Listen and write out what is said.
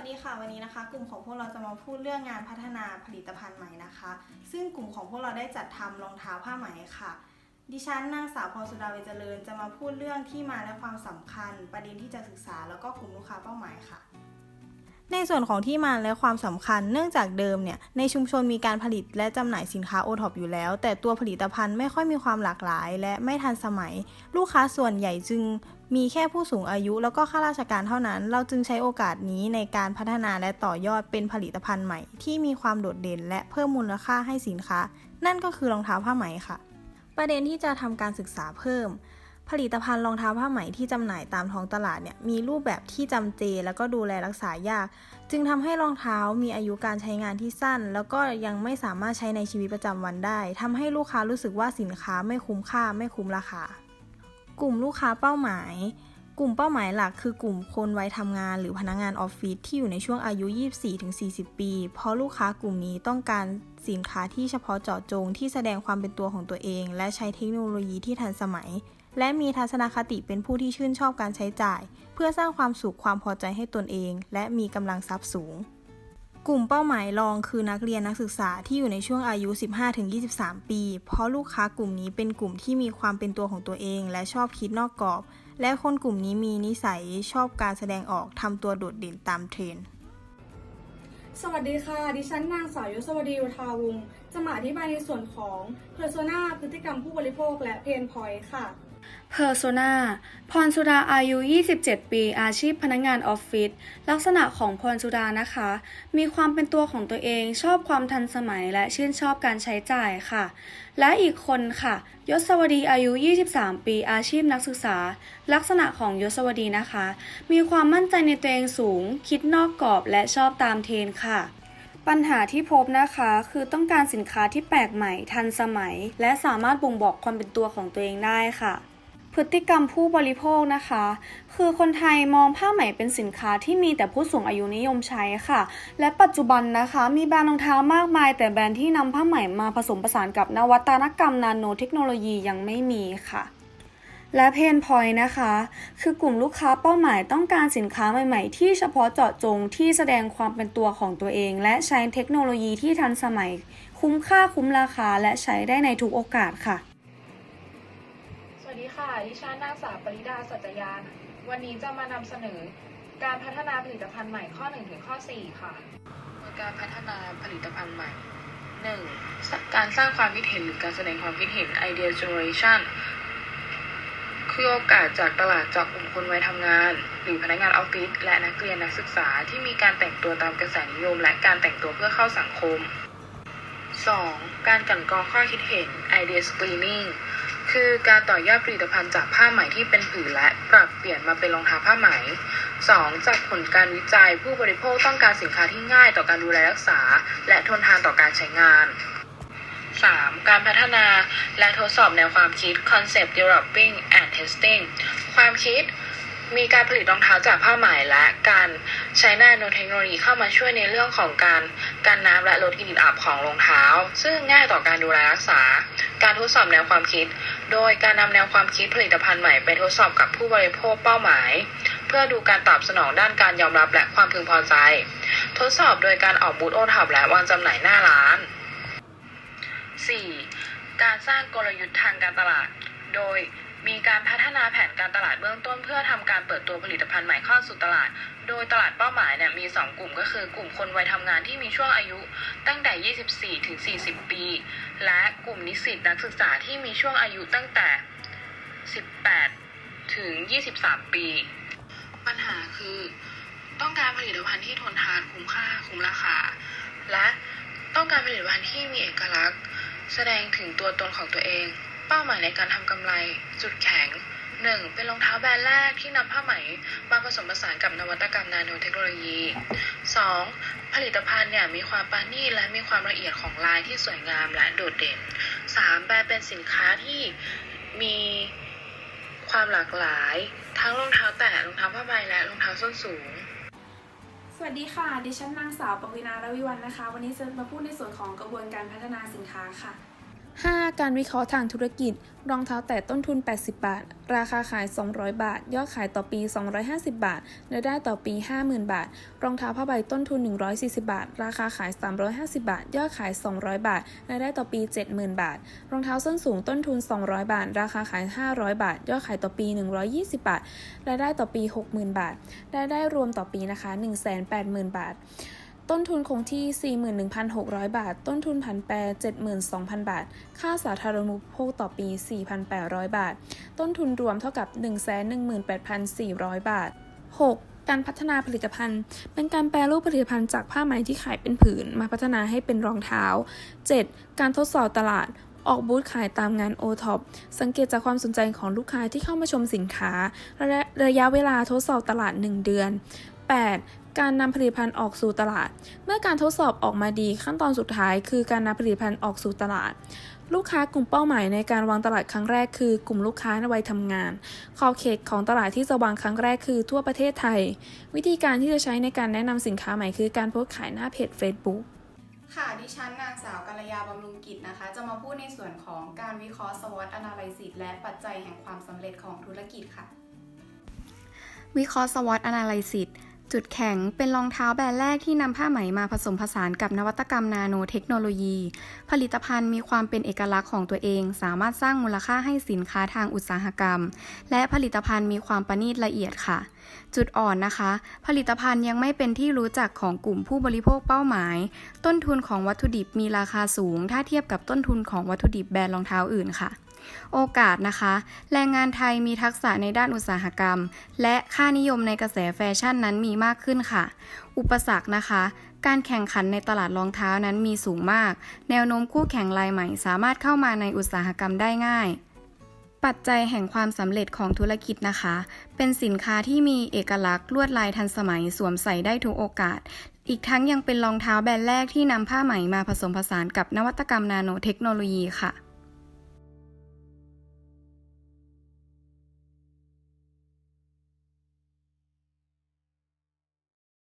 วัสดีค่ะวันนี้นะคะ กลุ่มของพวกเราจะมาพูดเรื่องงานพัฒนาผลิตภัณฑ์ใหม่นะคะ ซึ่งกลุ่มของพวกเราได้จัดทำรองเท้าผ้าไหมค่ะ ดิฉันนางสาวพรสุดาเวเจริญ จะมาพูดเรื่องที่มาและความสำคัญ ประเด็นที่จะศึกษาแล้วก็กลุ่มลูกค้าเป้าหมายค่ะ ในส่วนของที่มาและความสำคัญเนื่องจากเดิมเนี่ยในชุมชนมีการผลิตและจำหน่ายสินค้าโอท็อปอยู่แล้ว แต่ตัวผลิตภัณฑ์ไม่ค่อยมีความหลากหลาย และไม่ทันสมัย ลูกค้าส่วนใหญ่จึงมีแค่ผู้สูงอายุแล้วก็ข้าราชการเท่านั้น เราจึงใช้โอกาสนี้ในการพัฒนาและต่อยอดเป็นผลิตภัณฑ์ใหม่ ที่มีความโดดเด่น และเพิ่มมูลค่าให้สินค้า นั่นก็คือรองเท้าผ้าไหมค่ะ ประเด็นที่จะทำการศึกษาเพิ่ม ผลิตภัณฑ์รองเท้าผ้าไหมที่จำหน่ายตามท้องตลาดเนี่ยมีรูปแบบที่จำเจ แล้วก็ดูแลรักษายาก จึงทำให้รองเท้ามีอายุการใช้งานที่สั้น แล้วก็ยังไม่สามารถใช้ในชีวิตประจำวันได้ทำให้ลูกค้ารู้สึกว่าสินค้าไม่คุ้มค่าไม่คุ้มราคา กลุ่มลูกค้าเป้าหมาย กลุ่มเป้าหมายหลักคือกลุ่มคนวัยทำงานหรือพนักงานออฟฟิศที่อยู่ในช่วงอายุ 24-40 ปี เพราะลูกค้ากลุ่มนี้ต้องการสินค้าที่เฉพาะเจาะจงที่แสดงความเป็นตัวของตัวเอง และใช้เทคโนโลยีที่ทันสมัย และมีทัศนคติเป็นผู้ที่ชื่นชอบการใช้จ่าย เพื่อสร้างความสุขความพอใจให้ตนเอง และมีกำลังทรัพย์สูง กลุ่มเป้าหมายรองคือนักเรียนนักศึกษาที่อยู่ในช่วงอายุ 15-23 ปี เพราะลูกค้ากลุ่มนี้เป็นกลุ่มที่มีความเป็นตัวของตัวเอง และชอบคิดนอกกรอบ และคนกลุ่มนี้มีนิสัยชอบการแสดงออกทำตัวโดดเด่นตามเทรนด์สวัสดีค่ะ ดิฉันนางสาวยศวดีวทาวงศ์จะมาอธิบายในส่วนของ Persona พฤติกรรมผู้บริโภคและ Pain Point ค่ะ Persona พรสุดาอายุ 27 ปี อาชีพพนักงานออฟฟิศ ลักษณะของพรสุดานะคะ มีความเป็นตัวของตัวเอง ชอบความทันสมัยและชื่นชอบการใช้จ่ายค่ะ และอีกคนค่ะ ยศวดีอายุ 23 ปี อาชีพนักศึกษา ลักษณะของยศวดีนะคะ มีความมั่นใจในตัวเองสูง คิดนอกกรอบและชอบตามเทรนค่ะปัญหาที่พบนะคะคือต้องการสินค้าที่แปลกใหม่ทันสมัย และสามารถบ่งบอกความเป็นตัวของตัวเองได้ค่ะ พฤติกรรมผู้บริโภคนะคะ คือคนไทยมองผ้าไหมเป็นสินค้าที่มีแต่ผู้สูงอายุนิยมใช้ค่ะ และปัจจุบันนะคะมีแบรนด์รองเท้ามากมาย แต่แบรนด์ที่นำผ้าไหมมาผสมผสานกับนวัตกรรมนาโนเทคโนโลยียังไม่มีค่ะและเพนพอยต์นะคะ คือกลุ่มลูกค้าเป้าหมายต้องการสินค้าใหม่ๆ ที่เฉพาะเจาะจงที่แสดงความเป็นตัวของตัวเอง และใช้เทคโนโลยีที่ทันสมัย คุ้มค่าคุ้มราคาและใช้ได้ในทุกโอกาสค่ะ วัสดีค่ะ ดิฉันนางสาวปริดาสัจยาน วันนี้จะมานำเสนอการพัฒนาผลิตภัณฑ์ใหม่ข้อ1ถึงข้อ 4 ค่ะการพัฒนาผลิตภัณฑ์ใหม่ 1. การสร้างความคิดเห็นหรือการแสดงความคิดเห็น idea generation คือโอกาสจากตลาดจากกลุ่มคนวัยทำงาน หรือพนักงานออฟฟิศและนักเรียนนักศึกษาที่มีการแต่งตัวตามกระแสนิยม และการแต่งตัวเพื่อเข้าสังคม 2. การกลั่นกรองข้อคิดเห็น idea screening คือการต่อยอดผลิตภัณฑ์จากผ้าไหมที่เป็นผืนและปรับเปลี่ยนมาเป็นรองเท้าผ้าไหม 2. จากผลการวิจัยผู้บริโภคต้องการสินค้าที่ง่ายต่อการดูแลรักษา และทนทานต่อการใช้งาน 3. การพัฒนาและทดสอบแนวความคิด concept developing and testing ความคิดมีการผลิตรองเท้าจากผ้าไหมและการ ใช้นาโนเทคโนโลยีเข้ามาช่วยในเรื่องของการกันน้ำและลดกลิ่นอับของรองเท้า ซึ่งง่ายต่อการดูแลรักษา การทดสอบแนวความคิด โดยการนำแนวความคิดผลิตภัณฑ์ใหม่ไปทดสอบกับผู้บริโภคเป้าหมาย เพื่อดูการตอบสนองด้านการยอมรับและความพึงพอใจ ทดสอบโดยการออกบูธโอท็อปและวางจำหน่ายหน้าร้าน 4. การสร้างกลยุทธ์ทางการตลาด โดย มีการพัฒนาแผนการตลาดเบื้องต้น เพื่อทำการเปิดตัวผลิตภัณฑ์ใหม่เข้าสู่ตลาด โดยตลาดเป้าหมายเนี่ยมี 2 กลุ่มก็คือกลุ่มคนวัยทำงานที่มีช่วงอายุตั้งแต่ 24 ถึง 40 ปี และกลุ่มนิสิตนักศึกษาที่มีช่วงอายุตั้งแต่ 18 ถึง 23 ปี ปัญหาคือ ต้องการผลิตภัณฑ์ที่ทนทานคุ้มค่าคุ้มราคา และต้องการผลิตภัณฑ์ที่มีเอกลักษณ์ แสดงถึงตัวตนของตัวเอง เป้าหมายในการทำกำไร จุดแข็ง 1. เป็นรองเท้าแบรนด์แรกที่นำผ้าไหมมาผสมผสานกับนวัตกรรมนาโนเทคโนโลยี 2. ผลิตภัณฑ์เนี่ยมีความปราณีตและมีความละเอียดของลายที่สวยงามและโดดเด่น 3. แบรนด์เป็นสินค้าที่มีความหลากหลาย ทั้งรองเท้าแตะรองเท้าผ้าใบและรองเท้าส้นสูง สวัสดีค่ะ ดิฉันนางสาวปวินาระวิวันนะคะ วันนี้จะมาพูดในส่วนของกระบวนการพัฒนาสินค้าค่ะ 5. การวิเคราะห์ทางธุรกิจ รองเท้าแตะต้นทุน 80 บาท ราคาขาย 200 บาท ยอดขายต่อปี 250 บาทรายได้ต่อปี 50,000 บาท รองเท้าผ้าใบต้นทุน 140 บาท ราคาขาย 350 บาท ยอดขาย 200 บาทรายได้ต่อปี 70,000 บาท รองเท้าส้นสูงต้นทุน 200 บาท ราคาขาย 500 บาท ยอดขายต่อปี 120 บาทรายได้ต่อปี 60,000 บาทรายได้รวมต่อปีนะคะ 180,000 บาท ต้นทุนคงที่ 41,600 บาท ต้นทุนผันแปร 72,000 บาท ค่าสาธารณูปโภคต่อปี 4,800 บาท ต้นทุนรวมเท่ากับ 118,400 บาท 6. การพัฒนาผลิตภัณฑ์ เป็นการแปรรูปผลิตภัณฑ์จากผ้าไหมที่ขายเป็นผืน มาพัฒนาให้เป็นรองเท้า 7. การทดสอบตลาด ออกบูธขายตามงาน o t o p สังเกตจากความสนใจของลูกค้าที่เข้ามาชมสินค้า ระระยะเวลาทดสอบตลาด 1 เดือน 8. การนำผลิตภัณฑ์ออกสู่ตลาด เมื่อการทดสอบออกมาดีขั้นตอนสุดท้าย คือการนำผลิตภัณฑ์ออกสู่ตลาด ลูกค้ากลุ่มเป้าหมายในการวางตลาดครั้งแรกคือกลุ่มลูกค้าในวัยทำงาน ขอบเขตของตลาดที่จะวางครั้งแรกคือทั่วประเทศไทย วิธีการที่จะใช้ในการแนะนำสินค้าใหม่คือการโพสต์ขายหน้าเพจ Facebook ค่ะ ดิฉันนางสาวกัลยาบำรุงกิจนะคะ จะมาพูดในส่วนของการวิเคราะห์ SWOT Analysis และปัจจัยแห่งความสำเร็จของธุรกิจค่ะ วิเคราะห์ SWOT Analysis จุดแข็งเป็นรองเท้าแบรนด์แรกที่นำผ้าไหมมาผสมผสานกับนวัตกรรมนาโนเทคโนโลยี ผลิตภัณฑ์มีความเป็นเอกลักษณ์ของตัวเอง สามารถสร้างมูลค่าให้สินค้าทางอุตสาหกรรม และผลิตภัณฑ์มีความประณีตละเอียดค่ะ จุดอ่อนนะคะ ผลิตภัณฑ์ยังไม่เป็นที่รู้จักของกลุ่มผู้บริโภคเป้าหมาย ต้นทุนของวัตถุดิบมีราคาสูง ถ้าเทียบกับต้นทุนของวัตถุดิบแบรนด์รองเท้าอื่นค่ะ โอกาสนะคะ แรงงานไทยมีทักษะในด้านอุตสาหกรรม และค่านิยมในกระแสแฟชั่นนั้นมีมากขึ้นค่ะ อุปสรรคนะคะ การแข่งขันในตลาดรองเท้านั้นมีสูงมาก แนวโน้มคู่แข่งรายใหม่ สามารถเข้ามาในอุตสาหกรรมได้ง่ายปัจจัยแห่งความสำเร็จของธุรกิจนะคะ เป็นสินค้าที่มีเอกลักษณ์ลวดลายทันสมัยสวมใส่ได้ทุกโอกาส อีกทั้งยังเป็นรองเท้าแบรนด์แรกที่นำผ้าไหมมาผสมผสานกับนวัตกรรมนาโนเทคโนโลยีค่ะ